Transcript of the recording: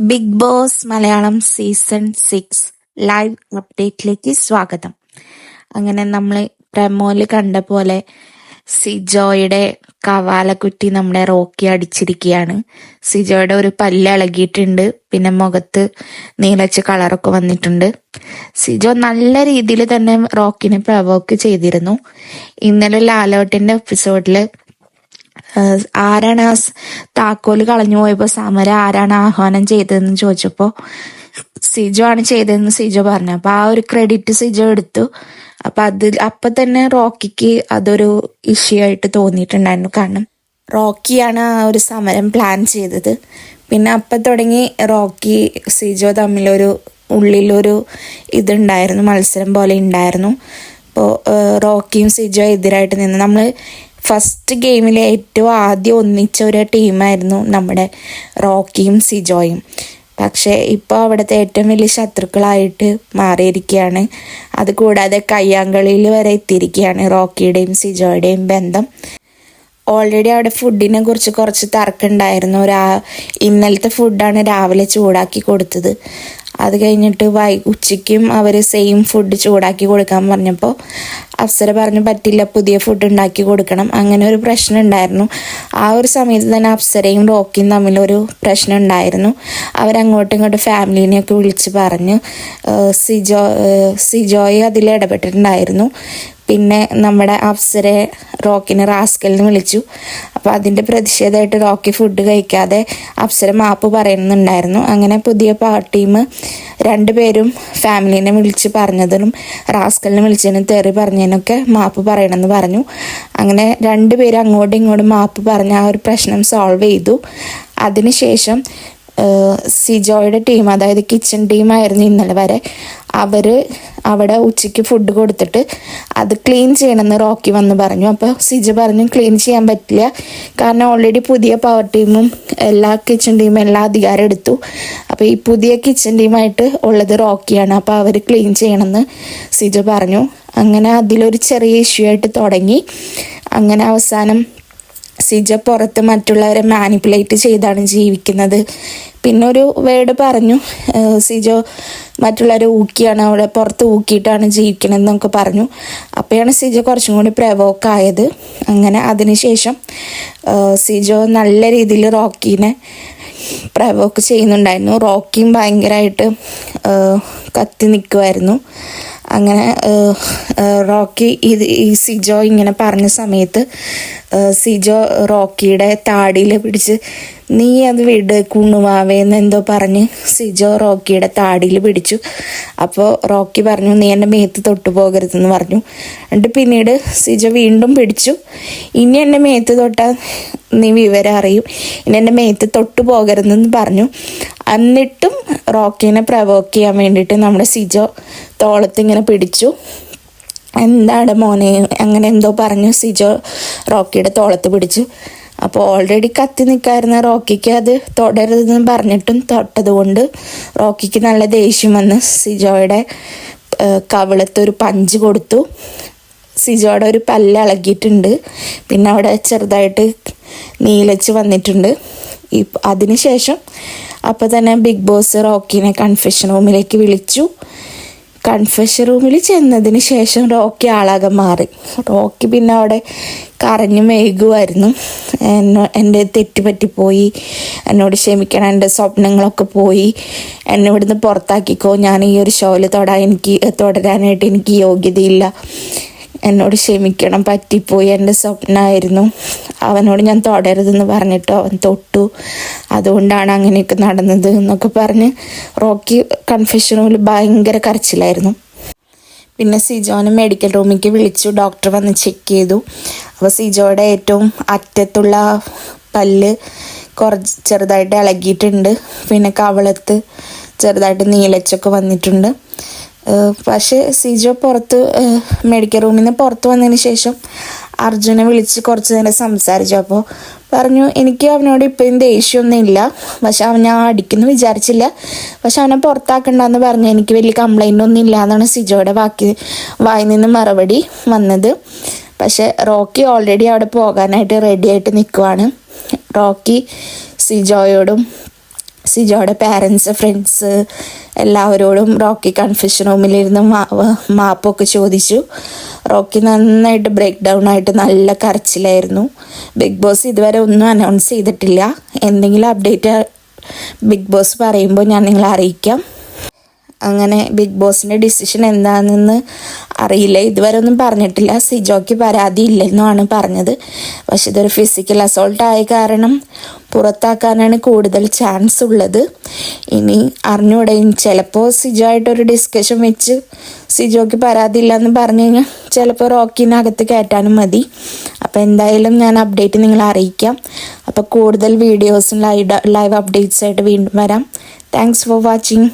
Bigg Boss Malayalam season six live അപ്ഡേറ്റിലേക്ക് സ്വാഗതം. അങ്ങനെ നമ്മൾ പ്രമോൽ കണ്ട പോലെ സിജോയുടെ കവാലക്കുറ്റി നമ്മുടെ റോക്കി അടിച്ചിരിക്കുകയാണ് സിജോയുടെ ഒരു പല്ല് ഇളകിയിട്ടുണ്ട് പിന്നെ മുഖത്ത് നീലച്ച് കളറൊക്കെ വന്നിട്ടുണ്ട്. സിജോ നല്ല രീതിയിൽ തന്നെ റോക്കിനെ പ്രവോക്ക് ചെയ്തിരുന്നു. ഇന്നലെ ലാലോട്ടിന്റെ എപ്പിസോഡിൽ ഏഹ് ആരാണ് ആ താക്കോൽ കളഞ്ഞു പോയപ്പോ സമര ആരാണ് ആഹ്വാനം ചെയ്തതെന്ന് ചോദിച്ചപ്പോ സിജോ ആണ് ചെയ്തതെന്ന് സിജോ പറഞ്ഞു. അപ്പൊ ആ ഒരു ക്രെഡിറ്റ് സിജോ എടുത്തു. അപ്പൊ അത് അപ്പൊ തന്നെ റോക്കിക്ക് അതൊരു ഇഷ്യൂ ആയിട്ട് തോന്നിയിട്ടുണ്ടായിരുന്നു. കാരണം റോക്കിയാണ് ആ ഒരു സമരം പ്ലാൻ ചെയ്തത്. പിന്നെ അപ്പൊ തുടങ്ങി റോക്കി സിജോ തമ്മിലൊരു ഉള്ളിലൊരു ഇതുണ്ടായിരുന്നു മത്സരം പോലെ ഉണ്ടായിരുന്നു. ഇപ്പോൾ റോക്കിയും സിജോ എതിരായിട്ട് നിന്ന് നമ്മൾ ഫസ്റ്റ് ഗെയിമിൽ ഏറ്റവും ആദ്യം ഒന്നിച്ച ഒരു ടീമായിരുന്നു നമ്മുടെ റോക്കിയും സിജോയും. പക്ഷേ ഇപ്പോൾ അവിടുത്തെ ഏറ്റവും വലിയ ശത്രുക്കളായിട്ട് മാറിയിരിക്കുകയാണ്. അതുകൂടാതെ കയ്യാങ്കളിയിൽ വരെ എത്തിയിരിക്കുകയാണ് റോക്കിയുടെയും സിജോയുടെയും ബന്ധം. ഓൾറെഡി അവിടെ ഫുഡിനെ കുറിച്ച് കുറച്ച് തർക്കമുണ്ടായിരുന്നു രാ ഇന്നലത്തെ ഫുഡാണ് രാവിലെ ചൂടാക്കി കൊടുത്തത്. അത് കഴിഞ്ഞിട്ട് വൈ ഉച്ചയ്ക്കും അവർ സെയിം ഫുഡ് ചൂടാക്കി കൊടുക്കാൻ പറഞ്ഞപ്പോൾ അപ്സര പറഞ്ഞു പറ്റില്ല പുതിയ ഫുഡ് ഉണ്ടാക്കി കൊടുക്കണം. അങ്ങനെ ഒരു പ്രശ്നം ഉണ്ടായിരുന്നു. ആ ഒരു സമയത്ത് തന്നെ അപ്സരയും റോക്കിയും തമ്മിലൊരു പ്രശ്നം ഉണ്ടായിരുന്നു. അവരങ്ങോട്ടും ഇങ്ങോട്ടും ഫാമിലീനെയൊക്കെ വിളിച്ച് പറഞ്ഞു സിജോ സിജോയെ അതിൽ ഇടപെട്ടിട്ടുണ്ടായിരുന്നു. പിന്നെ നമ്മുടെ അപ്സരെ റോക്കിനെ റാസ്കലിന് വിളിച്ചു. അപ്പോൾ അതിന്റെ പ്രതിഷേധമായിട്ട് റോക്കി ഫുഡ് കഴിക്കാതെ അപ്സര മാപ്പ് പറയുന്നുണ്ടായിരുന്നു. അങ്ങനെ പുതിയ ടീം രണ്ടുപേരും ഫാമിലീനെ വിളിച്ച് പറഞ്ഞതിനും റാസ്കലിനെ വിളിച്ചതിനും തെറി പറഞ്ഞതിനൊക്കെ മാപ്പ് പറയണമെന്ന് പറഞ്ഞു. അങ്ങനെ രണ്ടുപേരും അങ്ങോട്ടും ഇങ്ങോട്ടും മാപ്പ് പറഞ്ഞ് ആ ഒരു പ്രശ്നം സോൾവ് ചെയ്തു. അതിനുശേഷം സിജോയുടെ ടീം അതായത് കിച്ചൺ ടീമായിരുന്നു ഇന്നലെ വരെ. അവർ അവിടെ ഉച്ചയ്ക്ക് ഫുഡ് കൊടുത്തിട്ട് അത് ക്ലീൻ ചെയ്യണമെന്ന് റോക്കി വന്ന് പറഞ്ഞു. അപ്പോൾ സിജ പറഞ്ഞു ക്ലീൻ ചെയ്യാൻ പറ്റില്ല. കാരണം ഓൾറെഡി പുതിയ പവർ ടീമും എല്ലാ കിച്ചൺ ടീമും എല്ലാ അധികാരം എടുത്തു. അപ്പോൾ ഈ പുതിയ കിച്ചൺ ടീമായിട്ട് ഉള്ളത് റോക്കിയാണ്. അപ്പോൾ അവർ ക്ലീൻ ചെയ്യണമെന്ന് സിജ പറഞ്ഞു. അങ്ങനെ അതിലൊരു ചെറിയ ഇഷ്യൂ ആയിട്ട് തുടങ്ങി. അങ്ങനെ അവസാനം സിജ പുറത്ത് മറ്റുള്ളവരെ മാനിപ്പുലേറ്റ് ചെയ്താണ് ജീവിക്കുന്നത്. പിന്നെ ഒരു വേർഡ് പറഞ്ഞു. സിജോ മറ്റുള്ളവരെ ഊക്കിയാണ് അവിടെ പുറത്ത് ഊക്കിയിട്ടാണ് ജീവിക്കണത് എന്നൊക്കെ പറഞ്ഞു. അപ്പോഴാണ് സിജോ കുറച്ചും കൂടി പ്രവോക്കായത് അങ്ങനെ അതിനുശേഷം സിജോ നല്ല രീതിയിൽ റോക്കീനെ പ്രവോക്ക് ചെയ്യുന്നുണ്ടായിരുന്നു. റോക്കിയും ഭയങ്കരമായിട്ട് കത്തി നിൽക്കുമായിരുന്നു അങ്ങനെ റോക്കി ഇത് ഈ സിജോ ഇങ്ങനെ പറഞ്ഞ സമയത്ത് സിജോ റോക്കിയുടെ താടിയിൽ പിടിച്ച് നീ അത് വിട് കുണ്ണുമാവേന്ന് എന്തോ പറഞ്ഞ് സിജോ റോക്കിയുടെ താടിയിൽ പിടിച്ചു. അപ്പോൾ റോക്കി പറഞ്ഞു നീ എന്റെ മേത്ത് തൊട്ടു പോകരുതെന്ന് പറഞ്ഞു. എന്നിട്ട് പിന്നീട് സിജോ വീണ്ടും പിടിച്ചു. ഇനി എന്റെ മേത്ത് തൊട്ടാൽ നീ വിവരം അറിയും. ഇനി എന്റെ മേത്ത് തൊട്ടു പോകരുതെന്ന് പറഞ്ഞു. എന്നിട്ടും റോക്കിനെ പ്രവോക്ക് ചെയ്യാൻ വേണ്ടിയിട്ട് നമ്മുടെ സിജോ തോളത്തിങ്ങനെ പിടിച്ചു. എന്താണ് മോനെ അങ്ങനെ എന്തോ പറഞ്ഞു സിജോ റോക്കിയുടെ തോളത്ത് പിടിച്ചു. അപ്പോൾ ഓൾറെഡി കത്തി നിൽക്കായിരുന്ന റോക്കിക്ക് അത് തൊടരുതെന്ന് പറഞ്ഞിട്ടും തൊട്ടതുകൊണ്ട് റോക്കിക്ക് നല്ല ദേഷ്യം വന്ന് സിജോയുടെ കവിളത്തൊരു പഞ്ച് കൊടുത്തു. സിജോയുടെ ഒരു പല്ല് ഇളകിയിട്ടുണ്ട്. പിന്നെ അവിടെ ചെറുതായിട്ട് നീലച്ച് വന്നിട്ടുണ്ട്. അതിനുശേഷം അപ്പോൾ തന്നെ ബിഗ് ബോസ് റോക്കിനെ കൺഫെഷൻ റൂമിലേക്ക് വിളിച്ചു. കൺഫെഷൻ റൂമിൽ ചെന്നതിന് ശേഷം റോക്കി ആളാകെ മാറി. റോക്കി പിന്നെ അവിടെ കരഞ്ഞു മേകുമായിരുന്നു എന്നോ എന്റെ തെറ്റ് പറ്റിപ്പോയി. എന്നോട് ക്ഷമിക്കണം എന്റെ സ്വപ്നങ്ങളൊക്കെ പോയി. എന്നെ ഇവിടുന്ന് പുറത്താക്കിക്കോ. ഞാൻ ഈ ഒരു ഷോയിൽ തൊടാൻ എനിക്ക് തുടരാനായിട്ട് എനിക്ക് യോഗ്യതയില്ല. എന്നോട് ക്ഷമിക്കണം പറ്റിപ്പോയി എന്റെ സ്വപ്നമായിരുന്നു അവനോട് ഞാൻ തൊടരുതെന്ന് പറഞ്ഞിട്ട് അവൻ തൊട്ടു. അതുകൊണ്ടാണ് അങ്ങനെയൊക്കെ നടന്നത് എന്നൊക്കെ പറഞ്ഞ് റോക്കി കൺഫെഷൻ റൂമിൽ ഭയങ്കര കരച്ചിലായിരുന്നു. പിന്നെ സിജോനെ മെഡിക്കൽ റൂമിലേക്ക് വിളിച്ചു ഡോക്ടർ വന്ന് ചെക്ക് ചെയ്തു. അപ്പോൾ സിജോയുടെ ഏറ്റവും അറ്റത്തുള്ള പല്ല് കുറച്ച് ചെറുതായിട്ട് ഇളകിയിട്ടുണ്ട്. പിന്നെ കവളത്ത് ചെറുതായിട്ട് നീലച്ചൊക്കെ വന്നിട്ടുണ്ട്. പക്ഷേ സിജോ പുറത്ത് മെഡിക്കൽ റൂമിൽ നിന്ന് പുറത്ത് വന്നതിന് ശേഷം അർജുനെ വിളിച്ച് കുറച്ച് നേരം സംസാരിച്ചു. അപ്പോൾ പറഞ്ഞു എനിക്ക് അവനോട് ഇപ്പോഴും ദേഷ്യമൊന്നും ഇല്ല പക്ഷെ അവൻ ഞാൻ അടിക്കുന്നു വിചാരിച്ചില്ല. പക്ഷെ അവനെ പുറത്താക്കണ്ടെന്ന് പറഞ്ഞു. എനിക്ക് വലിയ കംപ്ലൈന്റ് ഒന്നും ഇല്ല എന്നാണ് സിജോയുടെ വാക്കി വായിൽ നിന്ന് മറുപടി വന്നത്. പക്ഷെ റോക്കി ഓൾറെഡി അവിടെ പോകാനായിട്ട് റെഡി ആയിട്ട് നിൽക്കുവാണ് റോക്കി സിജോയോടും സിജോയുടെ പാരൻസ് ഫ്രണ്ട്സ് എല്ലാവരോടും റോക്കി കൺഫ്യൂഷൻ റൂമിലിരുന്ന് മാപ്പൊക്കെ ചോദിച്ചു. റോക്കി നന്നായിട്ട് ബ്രേക്ക് ഡൗൺ ആയിട്ട് നല്ല കരച്ചിലായിരുന്നു. ബിഗ് ബോസ് ഇതുവരെ ഒന്നും അനൗൺസ് ചെയ്തിട്ടില്ല. എന്തെങ്കിലും അപ്ഡേറ്റ് ബിഗ് ബോസ് പറയുമ്പോൾ ഞാൻ നിങ്ങളെ അറിയിക്കാം. അങ്ങനെ ബിഗ് ബോസിന്റെ ഡിസിഷൻ എന്താണെന്ന് അറിയില്ല. ഇതുവരെ ഒന്നും പറഞ്ഞിട്ടില്ല. സിജോയ്ക്ക് പരാതി ഇല്ലെന്നാണ് പറഞ്ഞത്. പക്ഷെ ഇതൊരു ഫിസിക്കൽ അസോൾട്ട് ആയ കാരണം പുറത്താക്കാനാണ് കൂടുതൽ ചാൻസ് ഉള്ളത്. ഇനി അറിഞ്ഞുകൂടെയും ചിലപ്പോൾ സിജോ ആയിട്ടൊരു ഡിസ്കഷൻ വെച്ച് സിജോയ്ക്ക് പരാതി ഇല്ലയെന്ന് പറഞ്ഞു കഴിഞ്ഞാൽ ചിലപ്പോൾ റോക്കിനകത്ത് കയറ്റാനും മതി. അപ്പോൾ എന്തായാലും ഞാൻ അപ്ഡേറ്റ് നിങ്ങളെ അറിയിക്കാം. അപ്പോൾ കൂടുതൽ വീഡിയോസും ലൈവ് ലൈവ് അപ്ഡേറ്റ്സ് ആയിട്ട് വീണ്ടും വരാം. Thanks for watching